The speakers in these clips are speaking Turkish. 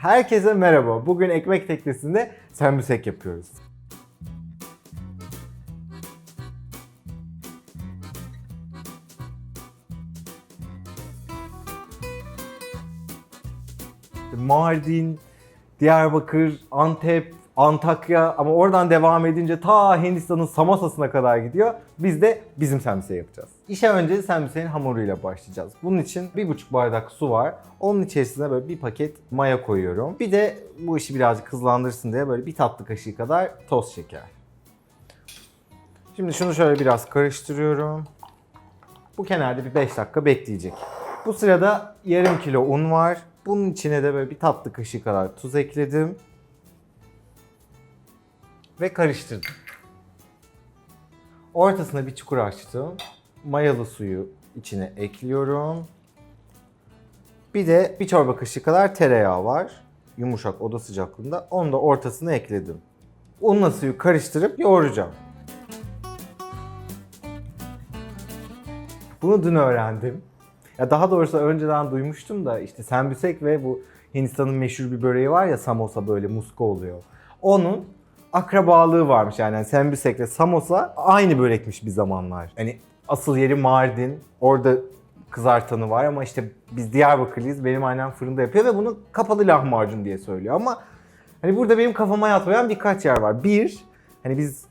Herkese merhaba. Bugün ekmek teknesinde sembüsek yapıyoruz. Mardin, Diyarbakır, Antep, Antakya ama oradan devam edince ta Hindistan'ın Samosa'sına kadar gidiyor. Biz de bizim sembüseği yapacağız. İşe önce sembüseğin hamuruyla başlayacağız. Bunun için bir buçuk bardak su var. Onun içerisine böyle bir paket maya koyuyorum. Bir de bu işi birazcık hızlandırsın diye böyle bir tatlı kaşığı kadar toz şeker. Şimdi şunu şöyle biraz karıştırıyorum. Bu kenarda bir 5 dakika bekleyecek. Bu sırada yarım kilo un var. Bunun içine de böyle bir tatlı kaşığı kadar tuz ekledim. Ve karıştırdım. Ortasına bir çukur açtım. Mayalı suyu içine ekliyorum. Bir de bir çorba kaşığı kadar tereyağı var. Yumuşak oda sıcaklığında. Onu da ortasına ekledim. Unla suyu karıştırıp yoğuracağım. Bunu dün öğrendim. Ya daha doğrusu önceden duymuştum da işte sembüsek ve bu Hindistan'ın meşhur bir böreği var ya samosa böyle muska oluyor. Onun akrabalığı varmış yani sembüsek ve samosa aynı börekmiş bir zamanlar. Hani asıl yeri Mardin. Orada kızartanı var ama işte biz Diyarbakırlıyız. Benim annem fırında yapıyor ve bunu kapalı lahmacun diye söylüyor ama hani burada benim kafama yatmayan birkaç yer var. Bir, hani biz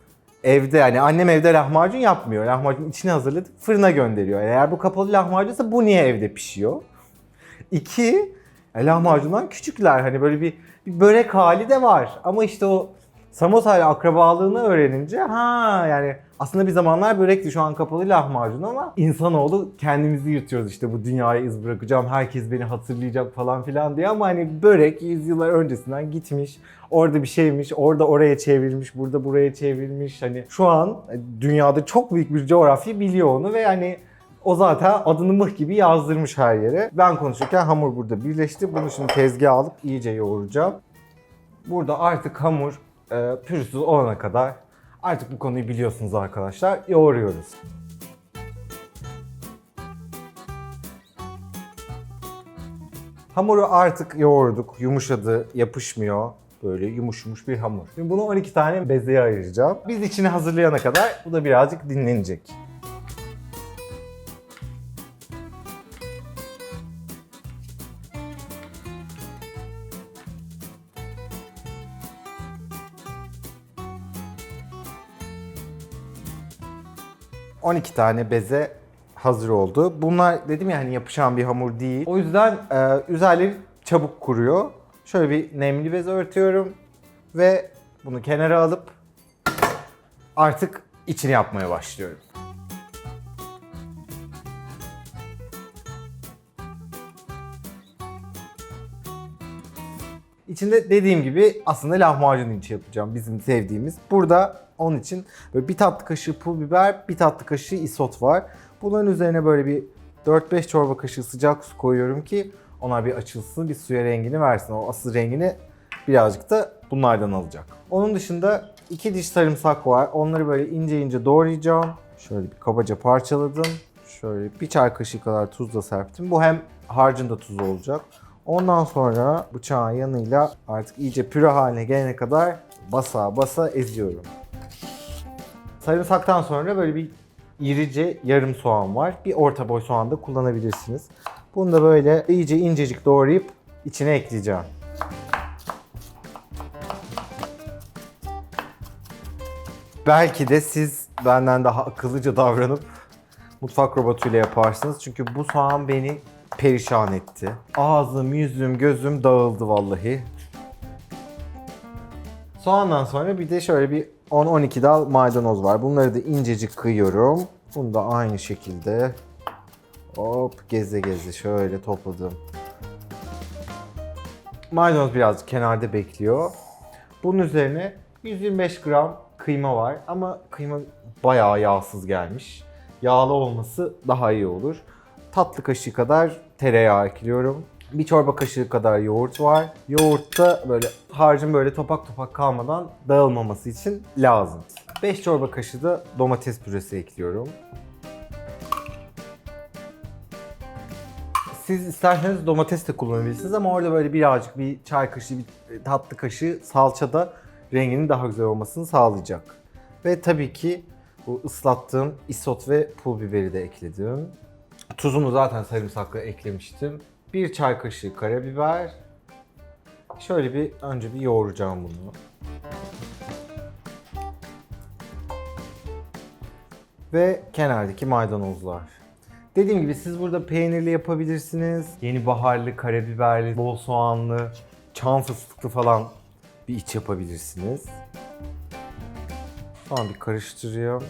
evde yani annem evde lahmacun yapmıyor. Lahmacun içine hazırladık fırına gönderiyor. Eğer bu kapalı lahmacunsa bu niye evde pişiyor? İki, e, lahmacundan küçükler. Hani böyle bir, bir börek hali de var. Ama işte o samosa ile akrabalığını öğrenince ha yani aslında bir zamanlar börekti şu an kapalı lahmacun ama insanoğlu kendimizi yırtıyoruz işte bu dünyaya iz bırakacağım herkes beni hatırlayacak falan filan diye ama hani börek yüzyıllar öncesinden gitmiş orada bir şeymiş orada oraya çevrilmiş burada buraya çevrilmiş hani şu an dünyada çok büyük bir coğrafya biliyor onu ve hani o zaten adını mıh gibi yazdırmış her yere. Ben konuşurken hamur burada birleşti. Bunu şimdi tezgaha alıp iyice yoğuracağım. Burada artık hamur e, pürüzsüz olana kadar artık bu konuyu biliyorsunuz arkadaşlar. Yoğuruyoruz. Hamuru artık yoğurduk, yumuşadı, yapışmıyor. Böyle yumuş yumuş bir hamur. Şimdi bunu 12 tane bezeye ayıracağım. Biz içini hazırlayana kadar bu da birazcık dinlenecek. ...12 tane beze hazır oldu. Bunlar dedim ya hani yapışan bir hamur değil. O yüzden e, üzerleri çabuk kuruyor. Şöyle bir nemli bez örtüyorum. Ve bunu kenara alıp... ...artık içini yapmaya başlıyorum. İçinde dediğim gibi aslında lahmacun içi yapacağım bizim sevdiğimiz. Burada onun için böyle bir tatlı kaşığı pul biber, bir tatlı kaşığı isot var. Bunların üzerine böyle bir 4-5 çorba kaşığı sıcak su koyuyorum ki onlar bir açılsın, bir suya rengini versin. O asıl rengini birazcık da bunlardan alacak. Onun dışında iki diş sarımsak var. Onları böyle ince ince doğrayacağım. Şöyle bir kabaca parçaladım. Şöyle bir çay kaşığı kadar tuzla serptim. Bu hem harcında tuz olacak. Ondan sonra bıçağın yanıyla artık iyice püre haline gelene kadar basa basa eziyorum. Sarımsaktan sonra böyle bir irice yarım soğan var. Bir orta boy soğan da kullanabilirsiniz. Bunu da böyle iyice incecik doğrayıp içine ekleyeceğim. Belki de siz benden daha akıllıca davranıp mutfak robotuyla yaparsınız. Çünkü bu soğan beni perişan etti. Ağzım, yüzüm, gözüm dağıldı vallahi. Soğandan sonra bir de şöyle bir 10-12 dal maydanoz var. Bunları da incecik kıyıyorum. Bunu da aynı şekilde hop geze geze şöyle topladım. Maydanoz biraz kenarda bekliyor. Bunun üzerine 125 gram kıyma var ama kıyma bayağı yağsız gelmiş. Yağlı olması daha iyi olur. Tatlı kaşığı kadar tereyağı ekliyorum. Bir çorba kaşığı kadar yoğurt var. Yoğurt da böyle harcın böyle topak topak kalmadan dağılmaması için lazım. 5 çorba kaşığı da domates püresi ekliyorum. Siz isterseniz domates de kullanabilirsiniz ama orada böyle birazcık bir çay kaşığı, bir tatlı kaşığı salça da renginin daha güzel olmasını sağlayacak. Ve tabii ki bu ıslattığım isot ve pul biberi de ekledim. Tuzunu zaten sarımsakla eklemiştim. Bir çay kaşığı karabiber. Şöyle bir önce bir yoğuracağım bunu. Ve kenardaki maydanozlar. Dediğim gibi siz burada peynirli yapabilirsiniz. Yeni baharlı, karabiberli, bol soğanlı, çam fıstıklı falan bir iç yapabilirsiniz. Tamam bir karıştırıyorum.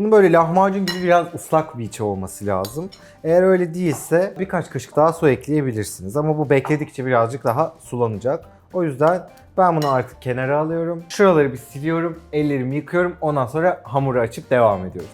Bunun böyle lahmacun gibi biraz ıslak bir içi olması lazım. Eğer öyle değilse birkaç kaşık daha su ekleyebilirsiniz. Ama bu bekledikçe birazcık daha sulanacak. O yüzden ben bunu artık kenara alıyorum. Şuraları bir siliyorum, ellerimi yıkıyorum. Ondan sonra hamuru açıp devam ediyorum.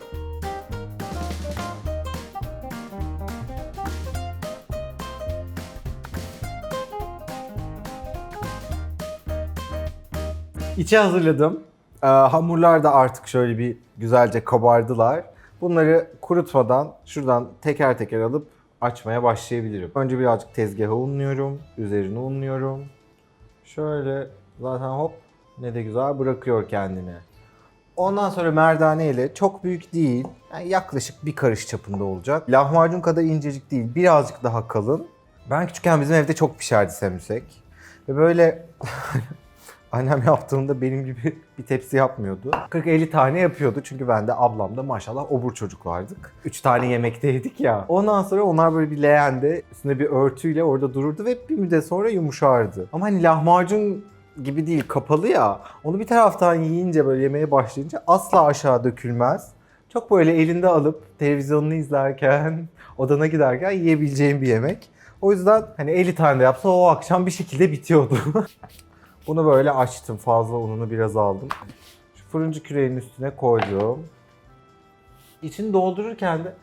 İçi hazırladım. Ee, hamurlar da artık şöyle bir güzelce kabardılar. Bunları kurutmadan şuradan teker teker alıp açmaya başlayabilirim. Önce birazcık tezgaha unluyorum. Üzerine unluyorum. Şöyle zaten hop ne de güzel bırakıyor kendini. Ondan sonra merdane ile çok büyük değil. Yani yaklaşık bir karış çapında olacak. Lahmacun kadar incecik değil. Birazcık daha kalın. Ben küçükken bizim evde çok pişerdi semsek. Ve böyle Annem yaptığında benim gibi bir tepsi yapmıyordu. 40-50 tane yapıyordu çünkü ben de ablam da maşallah obur çocuklardık. 3 tane yemekte yedik ya. Ondan sonra onlar böyle bir leğende üstünde bir örtüyle orada dururdu ve bir müddet sonra yumuşardı. Ama hani lahmacun gibi değil kapalı ya. Onu bir taraftan yiyince böyle yemeye başlayınca asla aşağı dökülmez. Çok böyle elinde alıp televizyonunu izlerken, odana giderken yiyebileceğin bir yemek. O yüzden hani 50 tane de yapsa o akşam bir şekilde bitiyordu. Bunu böyle açtım. Fazla ununu biraz aldım. Şu fırıncı küreğinin üstüne koydum. İçini doldururken de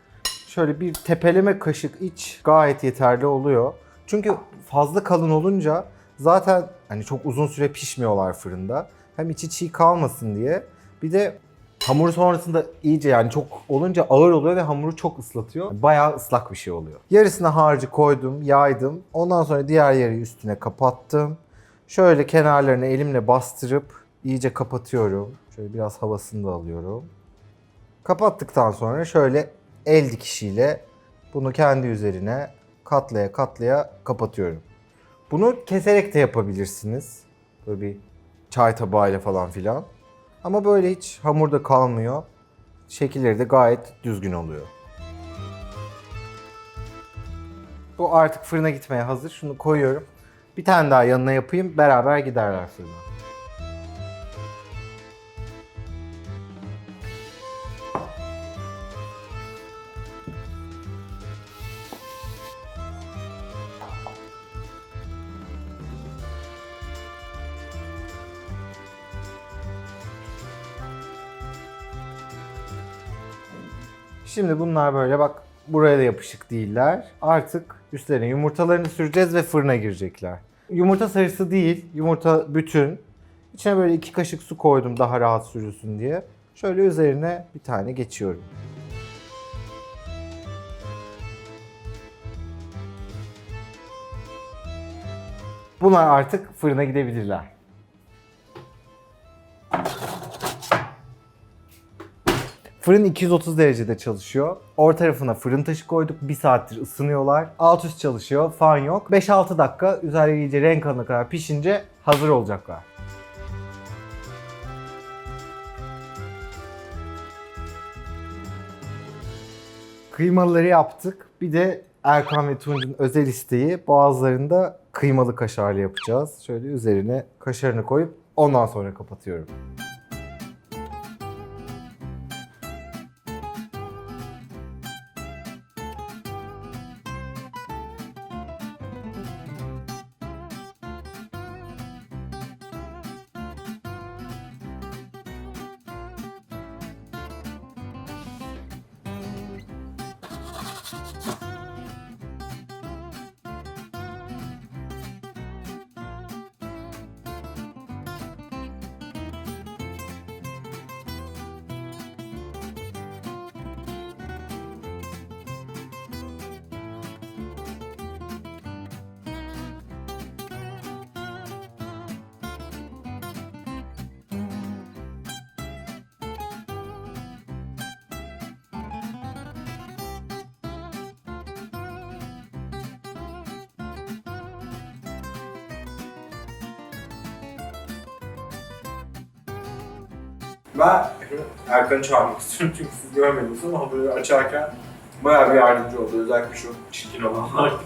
şöyle bir tepeleme kaşık iç gayet yeterli oluyor. Çünkü fazla kalın olunca zaten hani çok uzun süre pişmiyorlar fırında. Hem içi çiğ kalmasın diye. Bir de hamuru sonrasında iyice yani çok olunca ağır oluyor ve hamuru çok ıslatıyor. Bayağı ıslak bir şey oluyor. Yarısına harcı koydum, yaydım. Ondan sonra diğer yarıyı üstüne kapattım. Şöyle kenarlarını elimle bastırıp iyice kapatıyorum. Şöyle biraz havasını da alıyorum. Kapattıktan sonra şöyle el dikişiyle bunu kendi üzerine katlaya katlaya kapatıyorum. Bunu keserek de yapabilirsiniz. Böyle bir çay tabağıyla falan filan. Ama böyle hiç hamurda kalmıyor. Şekilleri de gayet düzgün oluyor. Bu artık fırına gitmeye hazır. Şunu koyuyorum. Bir tane daha yanına yapayım. Beraber giderler fırına. Şimdi bunlar böyle bak buraya da yapışık değiller. Artık üstlerine yumurtalarını süreceğiz ve fırına girecekler. Yumurta sarısı değil, yumurta bütün. İçine böyle iki kaşık su koydum daha rahat sürülsün diye. Şöyle üzerine bir tane geçiyorum. Bunlar artık fırına gidebilirler. Fırın 230 derecede çalışıyor. Orta tarafına fırın taşı koyduk. 1 saattir ısınıyorlar. Alt üst çalışıyor. Fan yok. 5-6 dakika üzerleri iyice renk alana kadar pişince hazır olacaklar. Kıymaları yaptık. Bir de Erkan ve Tunç'un özel isteği boğazlarında kıymalı kaşarlı yapacağız. Şöyle üzerine kaşarını koyup ondan sonra kapatıyorum. Ben Erkan'ı çağırmak istiyorum çünkü siz görmediniz ama hamuru açarken bayağı bir yardımcı oldu. Özellikle şu çirkin olanlarda.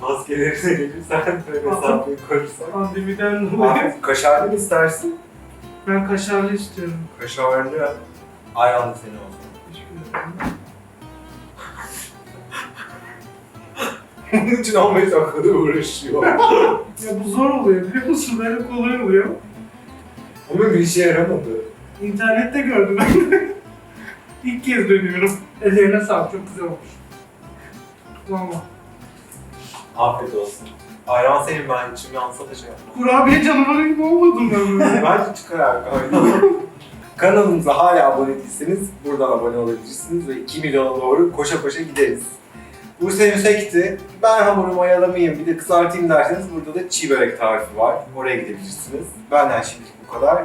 Maskeleri de gelir, sen böyle mesafeyi korursan. Pandemiden dolayı Abi kaşarlı mı istersin? ben kaşarlı istiyorum. Kaşarlı ayran da senin olsun. Teşekkür ederim. Bunun için almayı o kadar uğraşıyor. Ya bu zor oluyor biliyor musun? Böyle kolay oluyor. Ama bir işe yaramadı. İnternette gördüm ben. İlk kez dönüyorum. Ellerine sağlık çok güzel olmuş. Valla. Afiyet olsun. Ayran senin ben içim yansa da şey yapma. Kurabiye canavarı gibi olmadım ben böyle. Bence çıkar Erkan. Kanalımıza hala abone değilseniz buradan abone olabilirsiniz ve 2 milyona doğru koşa koşa gideriz. Bu Yüksek'ti. Ben hamurumu mayalamayayım bir de kızartayım derseniz burada da çiğ börek tarifi var. Oraya gidebilirsiniz. Benden şimdilik bu kadar.